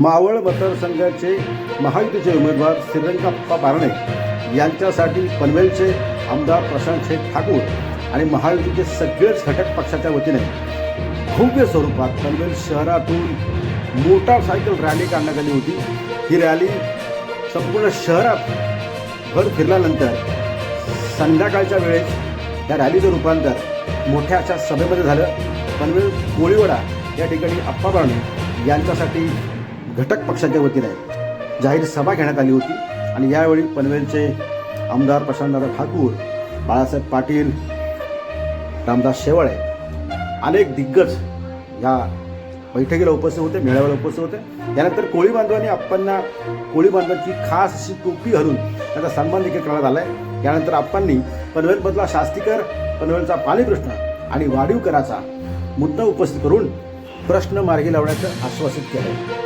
मावळ मतदारसंघाचे महायुतीचे उमेदवार श्रीरंगाप्पा बारणे यांच्यासाठी पनवेलचे आमदार प्रशांत शेख ठाकूर आणि महायुतीचे सगळेच घटक पक्षाच्या वतीने भव्य स्वरूपात पनवेल शहरातून मोटारसायकल रॅली काढण्यात आली होती. ही रॅली संपूर्ण शहरात भर फिरल्यानंतर संध्याकाळच्या वेळेस या रॅलीचं रूपांतर मोठ्या अशा सभेमध्ये झालं. पनवेल कोळीवडा या ठिकाणी अप्पा बाळणे यांच्यासाठी घटक पक्षाच्या वतीने जाहीर सभा घेण्यात आली होती आणि यावेळी पनवेलचे आमदार प्रशांतदादा ठाकूर बाळासाहेब पाटील रामदास शेवाळे अनेक दिग्गज या बैठकीला उपस्थित होते मेळाव्याला उपस्थित होते. त्यानंतर कोळी बांधवांनी आप्पांना कोळी बांधवांची खास अशी टोपी घालून त्यांचा सन्मान देखील करण्यात आलाय. त्यानंतर आप्पांनी पनवेलमधला शास्तीकर पनवेलचा पाणीप्रश्न आणि वाढीव कराचा मुद्दा उपस्थित करून प्रश्न मार्गी लावण्याचं आश्वासित केलं